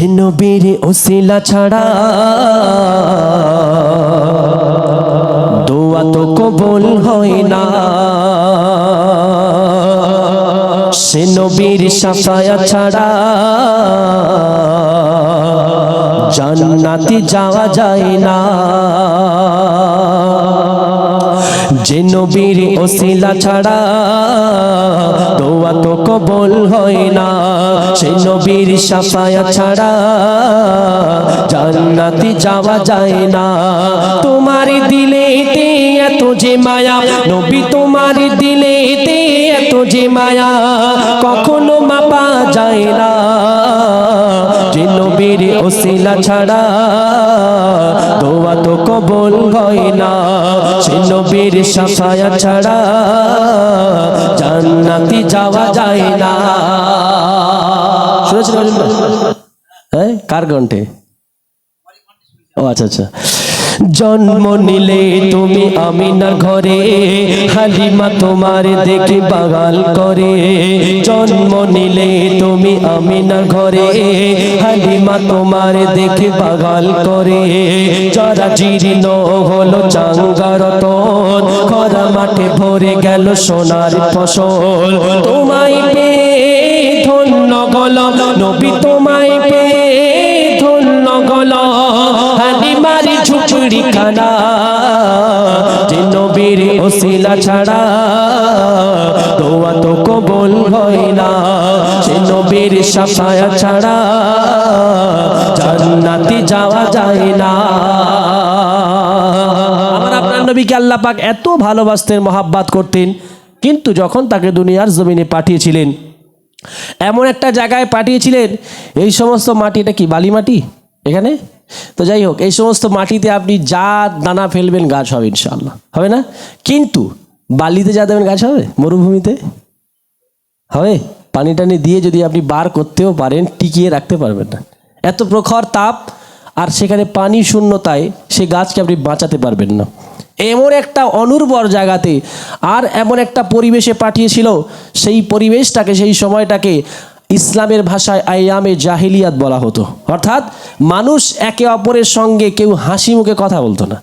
যে নবীর ওসিলা ছাড়া। দোয়া তো কবুল হয় না। সে নবীর সাফায়া ছাড়া। জান্নাতি যাওয়া যায় না। যে নবীর ওসিলা ছাড়া দোয়া তো কবল হয় না, সে নবীর সাফায়া ছাড়া জান্নাতি যাওয়া যায় না। তোমার দিলেতে এত যে মায়া, নবী তোমার দিলেতে এত যে মায়া, কখনো মাপা যায় না। নবীর ওসিলা ছাড়া দোয়া তো কবল হয় না। সে নবীর সাফায়া ছাড়া জান্নাতি যাওয়া যায় না। শুনেছিলেন হ্যাঁ কার কণ্ঠে? ও আচ্ছা আচ্ছা। জন্ম নিলে তুমি আমিনার ঘরে, হালিমা তোমার দেখে বাগাল করে। জন্ম নিলে তুমি আমিনার ঘরে, হালিমা তোমার দেখে বাগাল করে। যারা জীর্ণ হলো চাঙ্গার তন খরা মাঠে ভরে গেল সোনার ফসল। তোমায় ধন্য গল নবী খানা যে নবীর ওসিলা ছাড়া দোয়া তো কবল হয় না। নবীর সাফায়া ছাড়া যাওয়া যায় না। নবীকে আল্লাহ পাক এত ভালোবাসতেন, মহাব্বাত করতেন, কিন্তু যখন তাকে দুনিয়ার জমিনে পাঠিয়েছিলেন, এমন একটা জায়গায় পাঠিয়েছিলেন, এই সমস্ত মাটিটা কি বালি মাটি এখানে? তো যাই হোক, এই সমস্ত মাটিতে আপনি যা দানা ফেলবেন গাছ হবে ইনশাল্লাহ হবে না? কিন্তু বালিতে যা দেবেন গাছ হবে? মরুভূমিতে? হবে? পানি টানি দিয়ে যদি আপনি বার করতেও পারেন, টিকিয়ে রাখতে পারবেন না। এত প্রখর তাপ, আর সেখানে পানি শূন্যতায় সে গাছকে আপনি বাঁচাতে পারবেন না। এমন একটা অনুর্বর জায়গাতে, আর এমন একটা পরিবেশে পাঠিয়েছিল, সেই পরিবেশটাকে, সেই সময়টাকে ইসলামের ভাষায় আয়ামে জাহিলিয়াত বলা হতো। অর্থাৎ মানুষ একে অপরের সঙ্গে কেউ হাসি মুখে কথা বলতো না।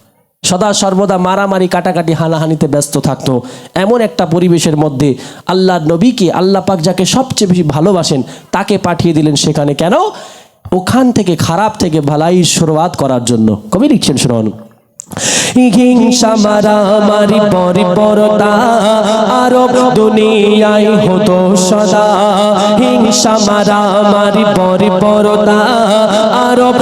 সদা সর্বদা মারামারি, কাটাকাটি, হানাহানিতে ব্যস্ত থাকতো। এমন একটা পরিবেশের মধ্যে আল্লাহ নবীকে আল্লাহ পাক যাকে সবচেয়ে বেশি ভালোবাসেন, তাকে পাঠিয়ে দিলেন সেখানে কেন? ওখান থেকে খারাপ থেকে ভালাই শুরুয়াত করার জন্য। কবি লিখছেন শুনুন হিংসা, মারামারি পরিপরতা আরব দুনিয়ায় হতো সদা। হিংসা মারামারি পরিপরতা আরব